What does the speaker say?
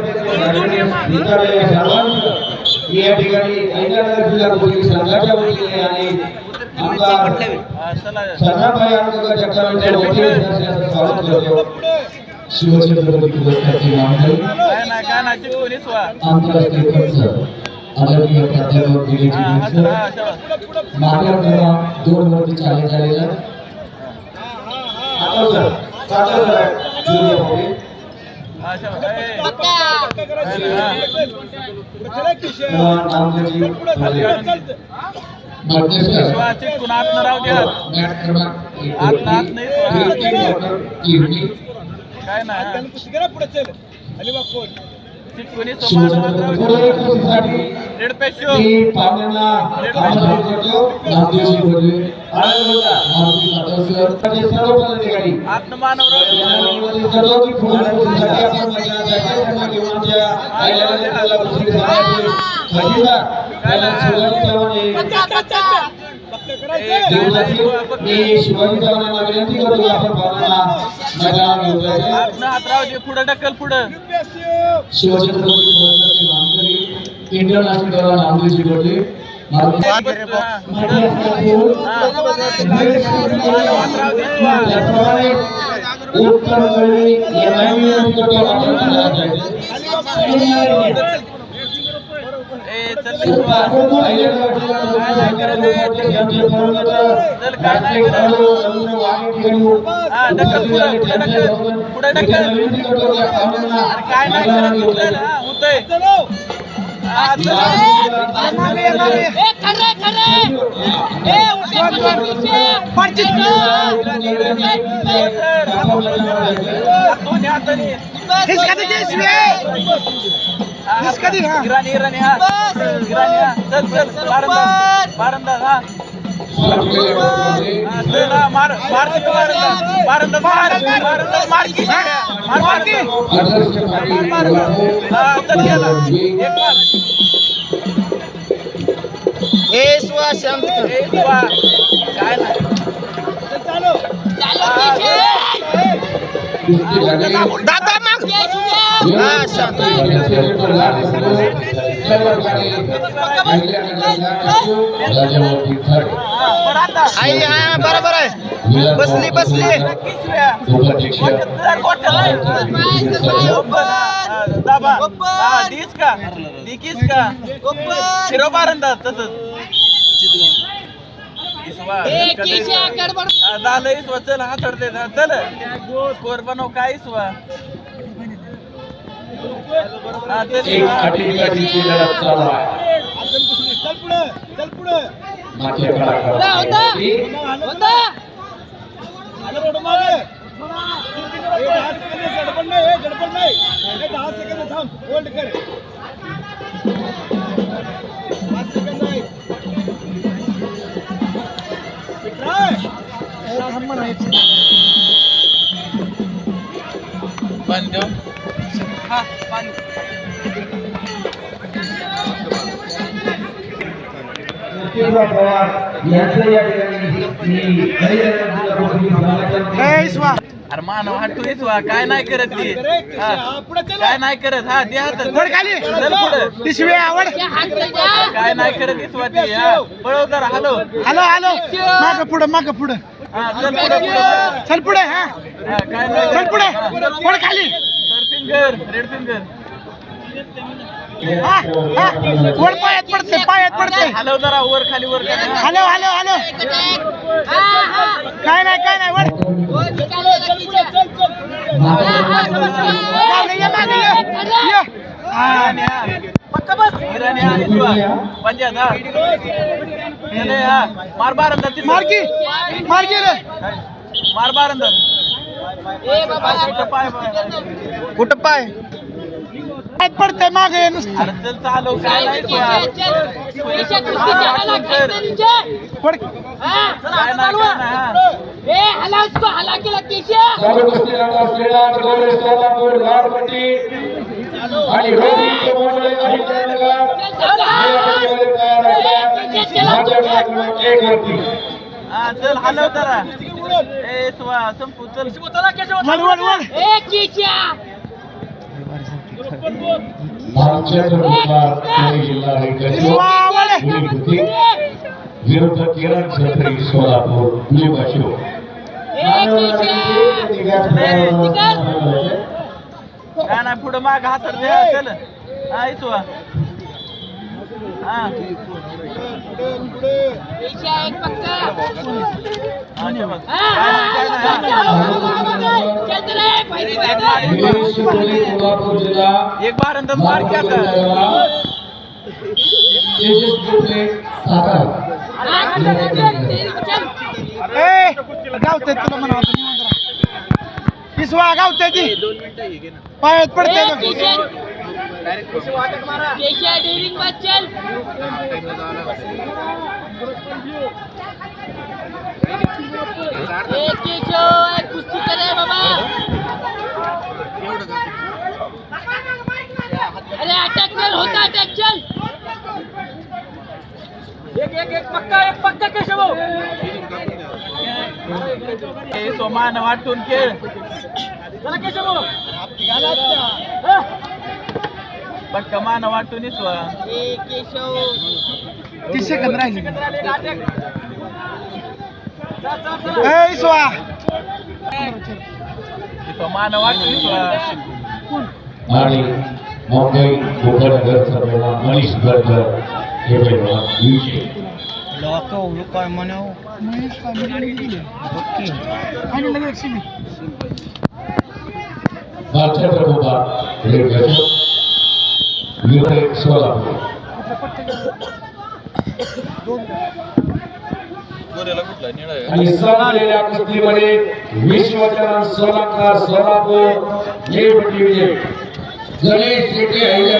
विद्यालय सर्वांचं मी या ठिकाणी अहिल्यानगर जिल्हा कुस्ती संघाच्या वतीने आणि आमदार सरदारभाई आंबेडकर जगतापांच्या वतीने स्वागत करतो शिवछत्रपती पुरस्काराचे नामकरण आंतरराष्ट्रीय खर्च आदरणीय प्राध्यापक दिलीप हा हा सर हा शाबास. मागील दोन वरती चालत झालेला साधव सर साधव सर हा नाही काय ना चिकटून शिवछत्रपती पुढे कुस्तीसाठी रेड पेशो मी पाहुण्यांना आमंत्रित मी शिवाजी चव्हाणांना विनंती करतो आपण घेऊन जायचं पुढं ढकल पुढं. शिवछत्रपती पुरस्काराचे इंटरनॅशनल दौरा करतो आपण मैदानात जायचं. ए चल रे स्वा. हा, ढकल पुढं, ढकल. पुढं ढकल. काय नाही करत उचलेल, होतंय. हा, हा, इराणी इराणी हा. इराणी चल चल. बारंदाज बारंदाज हा. चल मार मार तिथं बारंदाज बारंदाज मार. बारंदाज मार की. शिट्या. मार मार चल गेला एक मार. ए शिवा काय नाही. पण आता आई हा बरोबर. आहे बसली बसली दाबा हा का दिकीस का शिरोबार तसंच झालं इसवा. चल हा चढते चल. स्कोर बनव काय इसवा? एक इसवा. अटीकाठीची लढत चालू आहे. माथ्या कलाकारांची पाणी अरे मानव हटू इसवा काय नाही करत ती. हा. काय नाही करत. हा दे हात चल पुढे. आवड. काय नाही करत इसवा ती. हा. पळव जरा हॅलो हॅलो हॅलो माग पुढं माग पुढं. हा चल पुढे पुढे. चल पुढे हा. काय नाही. चल पुढे. पुढे खाली. फिंगर रेड फिंगर हा हा वर पायात पडते पायात पडते हॅलो जरा वर खाली वर खाली. हॅलो हॅलो हॅलो काय नाही काय नाही वर. हा. हा. हा हा हा मार बार अंदर. मार की मार की रे मार बार अंदर कुठं पाय? पाय. कुठं पाय पायात पडते माग नुसतं काय. पड. काय काय हा. आणि रोहित मोंडळे हे आपल्याकडे तयार आहेत. माझ्या एक वरती हा चल हलव जरा. चल वर वर वर ए किच्या. विरुद्ध किरण छत्री सोलापूर नाही पुढे माग हातात दे चल. हा कोल्हापूर जिल्हा एक बार अंदर मार क्या था तेजस सातारा गावते तुला म्हणा पिसवा गावते ती पायात पडते बघ. कुस्ती करे बाबा. अरे अटॅक चल होता अटॅक चल. एक एक एक पक्का एक पक्का केशव. सोमान वाटून खेळ. चला केशव. पण कमान वाटून इसवा ए केशव. तीस सेकंद राहिली. सोमान वाटून इसवा आणि मुंबई पैलवान मनीष गडकर हे पैलवान विजय काय म्हणाव? आणि लगेच गजब. विरुद्ध सोलापूर आणि सणालेल्या कुस्तीमध्ये विश्वचरण सोलापूर सोलापूर हे विजय. गणेश